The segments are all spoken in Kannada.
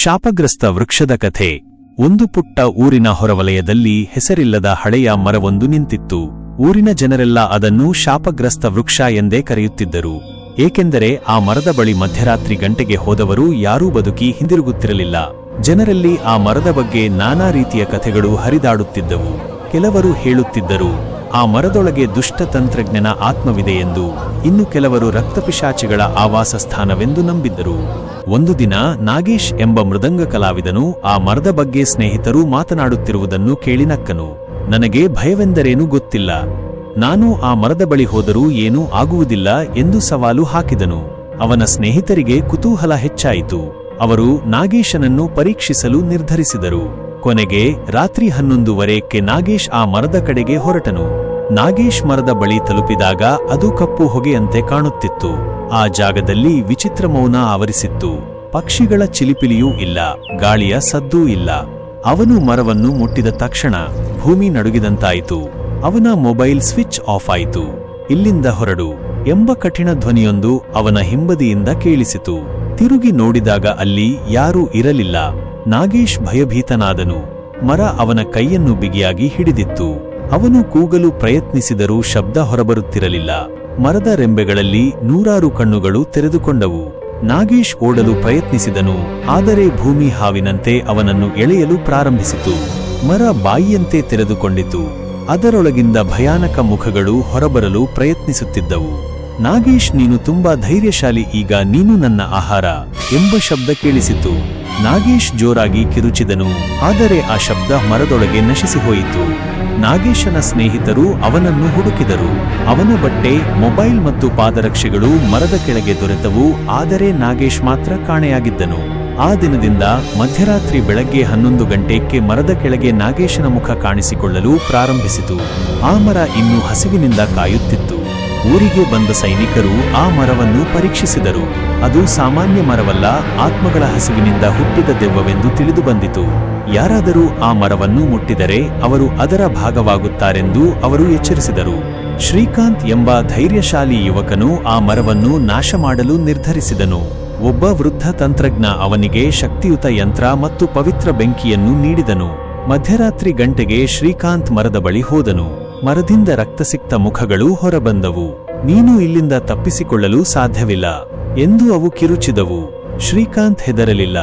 ಶಾಪಗ್ರಸ್ತ ವೃಕ್ಷದ ಕಥೆ. ಒಂದು ಪುಟ್ಟ ಊರಿನ ಹೊರವಲಯದಲ್ಲಿ ಹೆಸರಿಲ್ಲದ ಹಳೆಯ ಮರವೊಂದು ನಿಂತಿತ್ತು. ಊರಿನ ಜನರೆಲ್ಲ ಅದನ್ನು ಶಾಪಗ್ರಸ್ತ ವೃಕ್ಷ ಎಂದೇ ಕರೆಯುತ್ತಿದ್ದರು. ಏಕೆಂದರೆ ಆ ಮರದ ಬಳಿ ಮಧ್ಯರಾತ್ರಿ ಗಂಟೆಗೆ ಹೋದವರು ಯಾರೂ ಬದುಕಿ ಹಿಂದಿರುಗುತ್ತಿರಲಿಲ್ಲ. ಜನರಲ್ಲಿ ಆ ಮರದ ಬಗ್ಗೆ ನಾನಾ ರೀತಿಯ ಕಥೆಗಳು ಹರಿದಾಡುತ್ತಿದ್ದವು. ಕೆಲವರು ಹೇಳುತ್ತಿದ್ದರು, ಆ ಮರದೊಳಗೆ ದುಷ್ಟ ತಂತ್ರಜ್ಞನ ಆತ್ಮವಿದೆ ಎಂದು. ಇನ್ನು ಕೆಲವರು ರಕ್ತಪಿಶಾಚಿಗಳ ಆವಾಸ ಸ್ಥಾನವೆಂದು ನಂಬಿದ್ದರು. ಒಂದು ದಿನ ನಾಗೇಶ್ ಎಂಬ ಮೃದಂಗ ಕಲಾವಿದನು ಆ ಮರದ ಬಗ್ಗೆ ಸ್ನೇಹಿತರು ಮಾತನಾಡುತ್ತಿರುವುದನ್ನು ಕೇಳಿ ನಕ್ಕನು. ನನಗೆ ಭಯವೆಂದರೇನು ಗೊತ್ತಿಲ್ಲ. ನಾನು ಆ ಮರದ ಬಳಿ ಹೋದರೂ ಏನೂ ಆಗುವುದಿಲ್ಲ ಎಂದು ಸವಾಲು ಹಾಕಿದನು. ಅವನ ಸ್ನೇಹಿತರಿಗೆ ಕುತೂಹಲ ಹೆಚ್ಚಾಯಿತು. ಅವರು ನಾಗೇಶನನ್ನು ಪರೀಕ್ಷಿಸಲು ನಿರ್ಧರಿಸಿದರು. ಕೊನೆಗೆ ರಾತ್ರಿ ಹನ್ನೊಂದುವರೆಕ್ಕೆ ನಾಗೇಶ್ ಆ ಮರದ ಕಡೆಗೆ ಹೊರಟನು. ನಾಗೇಶ್ ಮರದ ಬಳಿ ತಲುಪಿದಾಗ ಅದು ಕಪ್ಪು ಹೊಗೆಯಂತೆ ಕಾಣುತ್ತಿತ್ತು. ಆ ಜಾಗದಲ್ಲಿ ವಿಚಿತ್ರ ಮೌನ ಆವರಿಸಿತ್ತು. ಪಕ್ಷಿಗಳ ಚಿಲಿಪಿಲಿಯೂ ಇಲ್ಲ, ಗಾಳಿಯ ಸದ್ದೂ ಇಲ್ಲ. ಅವನು ಮರವನ್ನು ಮುಟ್ಟಿದ ತಕ್ಷಣ ಭೂಮಿ ನಡುಗಿದಂತಾಯಿತು. ಅವನ ಮೊಬೈಲ್ ಸ್ವಿಚ್ ಆಫ್ ಆಯಿತು. ಇಲ್ಲಿಂದ ಹೊರಡು, ಎಂಬ ಕಠಿಣ ಧ್ವನಿಯೊಂದು ಅವನ ಹಿಂಬದಿಯಿಂದ ಕೇಳಿಸಿತು. ತಿರುಗಿ ನೋಡಿದಾಗ ಅಲ್ಲಿ ಯಾರೂ ಇರಲಿಲ್ಲ. ನಾಗೇಶ್ ಭಯಭೀತನಾದನು. ಮರ ಅವನ ಕೈಯನ್ನು ಬಿಗಿಯಾಗಿ ಹಿಡಿದಿತ್ತು. ಅವನು ಕೂಗಲು ಪ್ರಯತ್ನಿಸಿದರೂ ಶಬ್ದ ಹೊರಬರುತ್ತಿರಲಿಲ್ಲ. ಮರದ ರೆಂಬೆಗಳಲ್ಲಿ ನೂರಾರು ಕಣ್ಣುಗಳು ತೆರೆದುಕೊಂಡವು. ನಾಗೇಶ್ ಓಡಲು ಪ್ರಯತ್ನಿಸಿದನು, ಆದರೆ ಭೂಮಿ ಹಾವಿನಂತೆ ಅವನನ್ನು ಎಳೆಯಲು ಪ್ರಾರಂಭಿಸಿತು. ಮರ ಬಾಯಿಯಂತೆ ತೆರೆದುಕೊಂಡಿತು. ಅದರೊಳಗಿಂದ ಭಯಾನಕ ಮುಖಗಳು ಹೊರಬರಲು ಪ್ರಯತ್ನಿಸುತ್ತಿದ್ದವು. ನಾಗೇಶ್, ನೀನು ತುಂಬಾ ಧೈರ್ಯಶಾಲಿ, ಈಗ ನೀನು ನನ್ನ ಆಹಾರ ಎಂಬ ಶಬ್ದ ಕೇಳಿಸಿತು. ನಾಗೇಶ್ ಜೋರಾಗಿ ಕಿರುಚಿದನು, ಆದರೆ ಆ ಶಬ್ದ ಮರದೊಳಗೆ ನಶಿಸಿ ಹೋಯಿತು. ನಾಗೇಶನ ಸ್ನೇಹಿತರು ಅವನನ್ನು ಹುಡುಕಿದರು. ಅವನ ಬಟ್ಟೆ, ಮೊಬೈಲ್ ಮತ್ತು ಪಾದರಕ್ಷೆಗಳು ಮರದ ಕೆಳಗೆ ದೊರೆತವು, ಆದರೆ ನಾಗೇಶ್ ಮಾತ್ರ ಕಾಣೆಯಾಗಿದ್ದನು. ಆ ದಿನದಿಂದ ಮಧ್ಯರಾತ್ರಿ ಬೆಳಗ್ಗೆ ಹನ್ನೊಂದು ಗಂಟೆಕ್ಕೆ ಮರದ ಕೆಳಗೆ ನಾಗೇಶನ ಮುಖ ಕಾಣಿಸಿಕೊಳ್ಳಲು ಪ್ರಾರಂಭಿಸಿತು. ಆ ಮರ ಇನ್ನೂ ಹಸಿವಿನಿಂದ ಕಾಯುತ್ತಿತ್ತು. ಊರಿಗೆ ಬಂದ ಸೈನಿಕರು ಆ ಮರವನ್ನು ಪರೀಕ್ಷಿಸಿದರು. ಅದು ಸಾಮಾನ್ಯ ಮರವಲ್ಲ, ಆತ್ಮಗಳ ಹಸಿವಿನಿಂದ ಹುಟ್ಟಿದ ದೆವ್ವವೆಂದು ತಿಳಿದು ಬಂದಿತು. ಯಾರಾದರೂ ಆ ಮರವನ್ನು ಮುಟ್ಟಿದರೆ ಅವರು ಅದರ ಭಾಗವಾಗುತ್ತಾರೆಂದು ಅವರು ಎಚ್ಚರಿಸಿದರು. ಶ್ರೀಕಾಂತ್ ಎಂಬ ಧೈರ್ಯಶಾಲಿ ಯುವಕನು ಆ ಮರವನ್ನು ನಾಶ ಮಾಡಲು ನಿರ್ಧರಿಸಿದನು. ಒಬ್ಬ ವೃದ್ಧ ತಂತ್ರಜ್ಞ ಅವನಿಗೆ ಶಕ್ತಿಯುತ ಯಂತ್ರ ಮತ್ತು ಪವಿತ್ರ ಬೆಂಕಿಯನ್ನು ನೀಡಿದನು. ಮಧ್ಯರಾತ್ರಿ ಗಂಟೆಗೆ ಶ್ರೀಕಾಂತ್ ಮರದ ಬಳಿ ಹೋದನು. ಮರದಿಂದ ರಕ್ತಸಿಕ್ತ ಮುಖಗಳು ಹೊರಬಂದವು. ನೀನು ಇಲ್ಲಿಂದ ತಪ್ಪಿಸಿಕೊಳ್ಳಲು ಸಾಧ್ಯವಿಲ್ಲ ಎಂದು ಅವು ಕಿರುಚಿದವು. ಶ್ರೀಕಾಂತ್ ಹೆದರಲಿಲ್ಲ.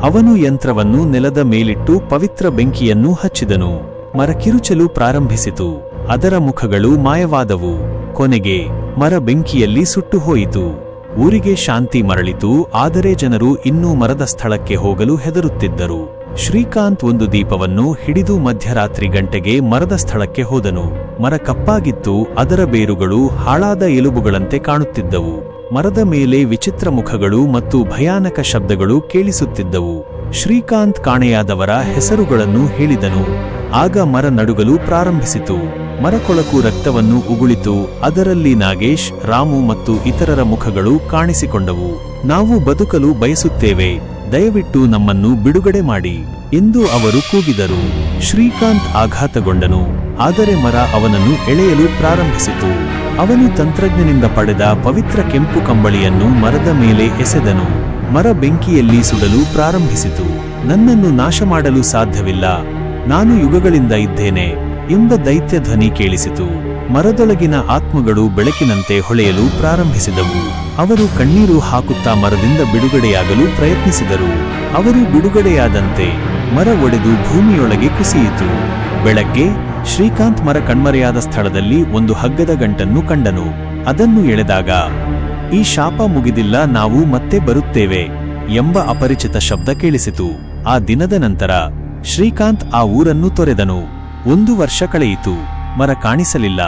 ಅವನು ಯಂತ್ರವನ್ನು ನೆಲದ ಮೇಲಿಟ್ಟು ಪವಿತ್ರ ಬೆಂಕಿಯನ್ನು ಹಚ್ಚಿದನು. ಮರ ಕಿರುಚಲು ಪ್ರಾರಂಭಿಸಿತು. ಅದರ ಮುಖಗಳು ಮಾಯವಾದವು. ಕೊನೆಗೆ ಮರ ಬೆಂಕಿಯಲ್ಲಿ ಸುಟ್ಟು ಹೋಯಿತು ಊರಿಗೆ ಶಾಂತಿ ಮರಳಿತು, ಆದರೆ ಜನರು ಇನ್ನೂ ಮರದ ಸ್ಥಳಕ್ಕೆ ಹೋಗಲು ಹೆದರುತ್ತಿದ್ದರು. ಶ್ರೀಕಾಂತ್ ಒಂದು ದೀಪವನ್ನು ಹಿಡಿದು ಮಧ್ಯರಾತ್ರಿ ಗಂಟೆಗೆ ಮರದ ಸ್ಥಳಕ್ಕೆ ಹೋದನು. ಮರ ಕಪ್ಪಾಗಿತ್ತು, ಅದರ ಬೇರುಗಳು ಹಾಳಾದ ಎಲುಬುಗಳಂತೆ ಕಾಣುತ್ತಿದ್ದವು. ಮರದ ಮೇಲೆ ವಿಚಿತ್ರ ಮುಖಗಳು ಮತ್ತು ಭಯಾನಕ ಶಬ್ದಗಳು ಕೇಳಿಸುತ್ತಿದ್ದವು. ಶ್ರೀಕಾಂತ್ ಕಾಣೆಯಾದವರ ಹೆಸರುಗಳನ್ನು ಹೇಳಿದನು. ಆಗ ಮರ ನಡುಗಲು ಪ್ರಾರಂಭಿಸಿತು. ಮರಕೊಳಕು ರಕ್ತವನ್ನು ಉಗುಳಿತು. ಅದರಲ್ಲಿ ನಾಗೇಶ್, ರಾಮು ಮತ್ತು ಇತರರ ಮುಖಗಳು ಕಾಣಿಸಿಕೊಂಡವು. ನಾವು ಬದುಕಲು ಬಯಸುತ್ತೇವೆ. ದಯವಿಟ್ಟು ನಮ್ಮನ್ನು ಬಿಡುಗಡೆ ಮಾಡಿ ಎಂದು ಅವರು ಕೂಗಿದರು. ಶ್ರೀಕಾಂತ್ ಆಘಾತಗೊಂಡನು. ಆದರೆ ಮರ ಅವನನ್ನು ಎಳೆಯಲು ಪ್ರಾರಂಭಿಸಿತು. ಅವನು ತಂತ್ರಜ್ಞನಿಂದ ಪಡೆದ ಪವಿತ್ರ ಕೆಂಪು ಕಂಬಳಿಯನ್ನು ಮರದ ಮೇಲೆ ಎಸೆದನು. ಮರ ಬೆಂಕಿಯಲ್ಲಿ ಸುಡಲು ಪ್ರಾರಂಭಿಸಿತು. ನನ್ನನ್ನು ನಾಶ ಮಾಡಲು ಸಾಧ್ಯವಿಲ್ಲ. ನಾನು ಯುಗಗಳಿಂದ ಇದ್ದೇನೆ ಎಂಬ ದೈತ್ಯ ಧ್ವನಿ ಕೇಳಿಸಿತು. ಮರದೊಳಗಿನ ಆತ್ಮಗಳು ಬೆಳಕಿನಂತೆ ಹೊಳೆಯಲು ಪ್ರಾರಂಭಿಸಿದವು. ಅವರು ಕಣ್ಣೀರು ಹಾಕುತ್ತಾ ಮರದಿಂದ ಬಿಡುಗಡೆಯಾಗಲು ಪ್ರಯತ್ನಿಸಿದರು. ಅವರು ಬಿಡುಗಡೆಯಾದಂತೆ ಮರ ಒಡೆದು ಭೂಮಿಯೊಳಗೆ ಕುಸಿಯಿತು. ಬೆಳಗ್ಗೆ ಶ್ರೀಕಾಂತ್ ಮರ ಕಣ್ಮರೆಯಾದ ಸ್ಥಳದಲ್ಲಿ ಒಂದು ಹಗ್ಗದ ಗಂಟನ್ನು ಕಂಡನು. ಅದನ್ನು ಎಳೆದಾಗ, ಈ ಶಾಪ ಮುಗಿದಿಲ್ಲ, ನಾವು ಮತ್ತೆ ಬರುತ್ತೇವೆ ಎಂಬ ಅಪರಿಚಿತ ಶಬ್ದ ಕೇಳಿಸಿತು. ಆ ದಿನದ ನಂತರ ಶ್ರೀಕಾಂತ್ ಆ ಊರನ್ನು ತೊರೆದನು. ಒಂದು ವರ್ಷ ಕಳೆಯಿತು. ಮರ ಕಾಣಿಸಲಿಲ್ಲ.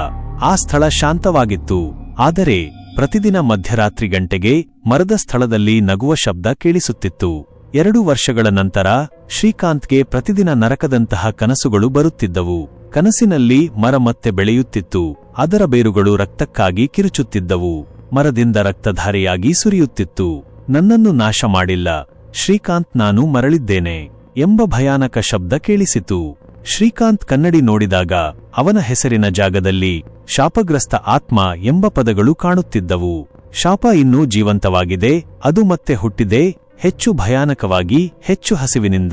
ಆ ಸ್ಥಳ ಶಾಂತವಾಗಿತ್ತು. ಆದರೆ ಪ್ರತಿದಿನ ಮಧ್ಯರಾತ್ರಿ ಗಂಟೆಗೆ ಮರದ ಸ್ಥಳದಲ್ಲಿ ನಗುವ ಶಬ್ದ ಕೇಳಿಸುತ್ತಿತ್ತು. ಎರಡು ವರ್ಷಗಳ ನಂತರ ಶ್ರೀಕಾಂತ್ಗೆ ಪ್ರತಿದಿನ ನರಕದಂತಹ ಕನಸುಗಳು ಬರುತ್ತಿದ್ದವು. ಕನಸಿನಲ್ಲಿ ಮರ ಮತ್ತೆ ಬೆಳೆಯುತ್ತಿತ್ತು. ಅದರ ಬೇರುಗಳು ರಕ್ತಕ್ಕಾಗಿ ಕಿರುಚುತ್ತಿದ್ದವು. ಮರದಿಂದ ರಕ್ತಧಾರೆಯಾಗಿ ಸುರಿಯುತ್ತಿತ್ತು. ನನ್ನನ್ನು ನಾಶ ಮಾಡಿಲ್ಲ. ಶ್ರೀಕಾಂತ್ ನಾನು ಮರಳಿದ್ದೇನೆ ಎಂಬ ಭಯಾನಕ ಶಬ್ದ ಕೇಳಿಸಿತು. ಶ್ರೀಕಾಂತ್ ಕನ್ನಡಿ ನೋಡಿದಾಗ ಅವನ ಹೆಸರಿನ ಜಾಗದಲ್ಲಿ ಶಾಪಗ್ರಸ್ತ ಆತ್ಮ ಎಂಬ ಪದಗಳು ಕಾಣುತ್ತಿದ್ದವು. ಶಾಪ ಇನ್ನೂ ಜೀವಂತವಾಗಿದೆ, ಅದು ಮತ್ತೆ ಹುಟ್ಟಿದೆ, ಹೆಚ್ಚು ಭಯಾನಕವಾಗಿ, ಹೆಚ್ಚು ಹಸಿವಿನಿಂದ.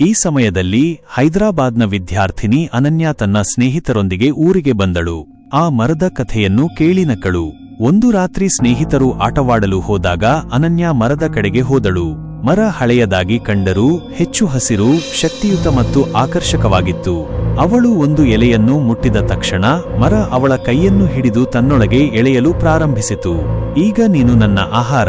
ಈ ಸಮಯದಲ್ಲಿ ಹೈದರಾಬಾದ್ನ ವಿದ್ಯಾರ್ಥಿನಿ ಅನನ್ಯ ತನ್ನ ಸ್ನೇಹಿತರೊಂದಿಗೆ ಊರಿಗೆ ಬಂದಳು. ಆ ಮರದ ಕಥೆಯನ್ನು ಕೇಳಿನಕಳು ಒಂದು ರಾತ್ರಿ ಸ್ನೇಹಿತರು ಆಟವಾಡಲು ಹೋದಾಗ ಅನನ್ಯ ಮರದ ಕಡೆಗೆ ಹೋದಳು. ಮರ ಹಳೆಯದಾಗಿ ಕಂಡರೂ, ಹೆಚ್ಚು ಹಸಿರು, ಶಕ್ತಿಯುತ ಮತ್ತು ಆಕರ್ಷಕವಾಗಿತ್ತು. ಅವಳು ಒಂದು ಎಲೆಯನ್ನು ಮುಟ್ಟಿದ ತಕ್ಷಣ ಮರ ಅವಳ ಕೈಯನ್ನು ಹಿಡಿದು ತನ್ನೊಳಗೆ ಎಳೆಯಲು ಪ್ರಾರಂಭಿಸಿತು. ಈಗ ನೀನು ನನ್ನ ಆಹಾರ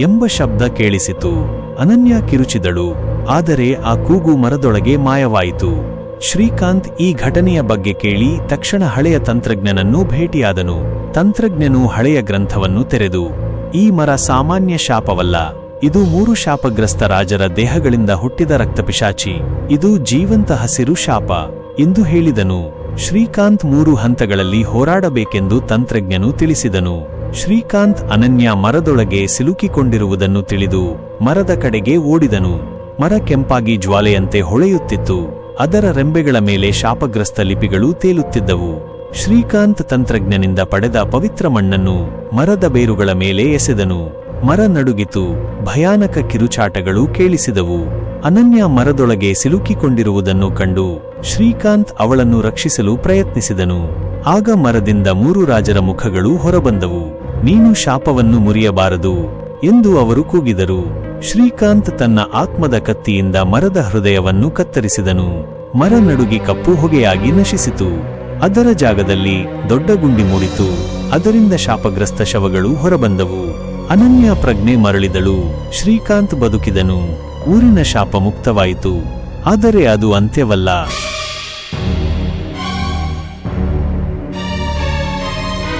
ಎಂಬ ಶಬ್ದ ಕೇಳಿಸಿತು. ಅನನ್ಯ ಕಿರುಚಿದಳು. ಆದರೆ ಆ ಕೂಗು ಮರದೊಳಗೆ ಮಾಯವಾಯಿತು. ಶ್ರೀಕಾಂತ್ ಈ ಘಟನೆಯ ಬಗ್ಗೆ ಕೇಳಿ ತಕ್ಷಣ ಹಳೆಯ ತಂತ್ರಜ್ಞನನ್ನು ಭೇಟಿಯಾದನು. ತಂತ್ರಜ್ಞನು ಹಳೆಯ ಗ್ರಂಥವನ್ನು ತೆರೆದು, ಈ ಮರ ಸಾಮಾನ್ಯ ಶಾಪವಲ್ಲ, ಇದು ಮೂರು ಶಾಪಗ್ರಸ್ತ ರಾಜರ ದೇಹಗಳಿಂದ ಹುಟ್ಟಿದ ರಕ್ತಪಿಶಾಚಿ, ಇದು ಜೀವಂತ ಹಸಿರು ಶಾಪ. ಎಂದು ಹೇಳಿದನು. ಶ್ರೀಕಾಂತ್ ಮೂರು ಹಂತಗಳಲ್ಲಿ ಹೋರಾಡಬೇಕೆಂದು ತಂತ್ರಜ್ಞನು ತಿಳಿಸಿದನು. ಶ್ರೀಕಾಂತ್ ಅನನ್ಯ ಮರದೊಳಗೆ ಸಿಲುಕಿಕೊಂಡಿರುವುದನ್ನು ತಿಳಿದು ಮರದ ಕಡೆಗೆ ಓಡಿದನು. ಮರ ಕೆಂಪಾಗಿ ಜ್ವಾಲೆಯಂತೆ ಹೊಳೆಯುತ್ತಿತ್ತು. ಅದರ ರೆಂಬೆಗಳ ಮೇಲೆ ಶಾಪಗ್ರಸ್ತ ಲಿಪಿಗಳು ತೇಲುತ್ತಿದ್ದವು. ಶ್ರೀಕಾಂತ್ ತಂತ್ರಜ್ಞನಿಂದ ಪಡೆದ ಪವಿತ್ರ ಮಣ್ಣನ್ನು ಮರದ ಬೇರುಗಳ ಮೇಲೆ ಎಸೆದನು. ಮರ ನಡುಗಿತು ಭಯಾನಕ ಕಿರುಚಾಟಗಳು ಕೇಳಿಸಿದವು. ಅನನ್ಯ ಮರದೊಳಗೆ ಸಿಲುಕಿಕೊಂಡಿರುವುದನ್ನು ಕಂಡು ಶ್ರೀಕಾಂತ್ ಅವಳನ್ನು ರಕ್ಷಿಸಲು ಪ್ರಯತ್ನಿಸಿದನು. ಆಗ ಮರದಿಂದ ಮೂರು ರಾಜರ ಮುಖಗಳು ಹೊರಬಂದವು. ನೀನು ಶಾಪವನ್ನು ಮುರಿಯಬಾರದು ಎಂದು ಅವರು ಕೂಗಿದರು. ಶ್ರೀಕಾಂತ್ ತನ್ನ ಆತ್ಮದ ಕತ್ತಿಯಿಂದ ಮರದ ಹೃದಯವನ್ನು ಕತ್ತರಿಸಿದನು. ಮರ ನಡುಗಿ ಕಪ್ಪು ಹೊಗೆಯಾಗಿ ನಶಿಸಿತು. ಅದರ ಜಾಗದಲ್ಲಿ ದೊಡ್ಡ ಗುಂಡಿ ಮೂಡಿತು. ಅದರಿಂದ ಶಾಪಗ್ರಸ್ತ ಶವಗಳು ಹೊರಬಂದವು. ಅನನ್ಯ ಪ್ರಜ್ಞೆ ಮರಳಿದಳು. ಶ್ರೀಕಾಂತ್ ಬದುಕಿದನು. ಊರಿನ ಶಾಪ ಮುಕ್ತವಾಯಿತು. ಆದರೆ ಅದು ಅಂತ್ಯವಲ್ಲ.